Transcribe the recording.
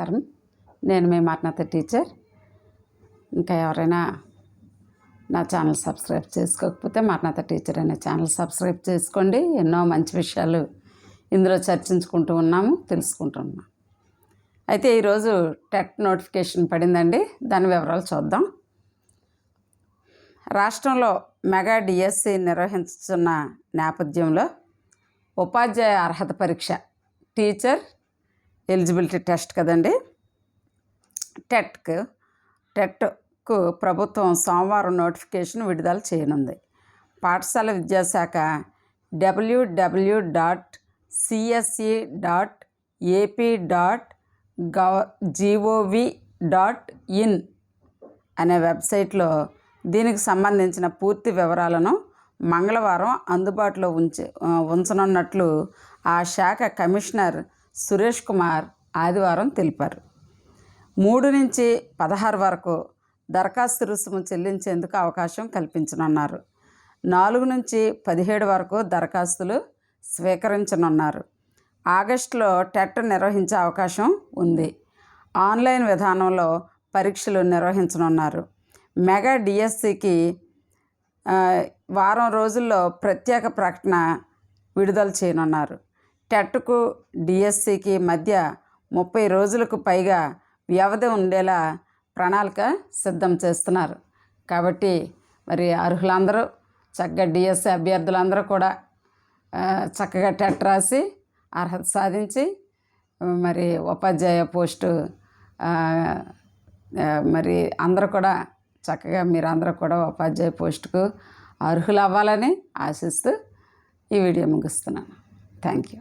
నమస్కారం. నేను మీ మాటనత టీచర్. ఇంకా ఎవరైనా నా ఛానల్ సబ్స్క్రైబ్ చేసుకోకపోతే మాటనత టీచర్ అనే ఛానల్ సబ్స్క్రైబ్ చేసుకోండి. ఎన్నో మంచి విషయాలు ఇందులో చర్చించుకుంటూ ఉన్నాము తెలుసుకుంటున్నాం అయితే ఈరోజు టెట్ నోటిఫికేషన్ పడిందండి. దాని వివరాలు చూద్దాం. రాష్ట్రంలో మెగా డిఎస్సి నిర్వహించుతున్న నేపథ్యంలో ఉపాధ్యాయ అర్హత పరీక్ష టీచర్ ఎలిజిబిలిటీ టెస్ట్ కదండి? టెట్కు టెట్కు ప్రభుత్వం సోమవారం నోటిఫికేషన్ విడుదల చేయనుంది. పాఠశాల విద్యాశాఖ WWW dot CSE dot AP dot gov GOV dot in అనే వెబ్సైట్లో దీనికి సంబంధించిన పూర్తి వివరాలను మంగళవారం అందుబాటులో ఉంచి ఉంచనున్నట్లు ఆ శాఖ కమిషనర్ సురేష్ కుమార్ ఆదివారం తెలిపారు. మూడు నుంచి పదహారు వరకు దరఖాస్తు రుసుము చెల్లించేందుకు అవకాశం కల్పించనున్నారు. నాలుగు నుంచి పదిహేడు వరకు దరఖాస్తులు స్వీకరించనున్నారు. ఆగస్టులో టెట్ నిర్వహించే అవకాశం ఉంది. ఆన్లైన్ విధానంలో పరీక్షలు నిర్వహించనున్నారు. మెగా డిఎస్సికి వారం రోజుల్లో ప్రత్యేక ప్రకటన విడుదల చేయనున్నారు. టెట్కు డిఎస్సికి మధ్య ముప్పై రోజులకు పైగా వ్యవధి ఉండేలా ప్రణాళిక సిద్ధం చేస్తున్నారు. కాబట్టి మరి అర్హులందరూ చక్కగా డిఎస్సి అభ్యర్థులందరూ కూడా చక్కగా టెట్ రాసి అర్హత సాధించి మరి ఉపాధ్యాయ పోస్టు మరి అందరూ కూడా చక్కగా మీరందరూ కూడా ఉపాధ్యాయ పోస్టుకు అర్హులు అవ్వాలని ఆశిస్తూ ఈ వీడియో ముగిస్తున్నాను. Thank you.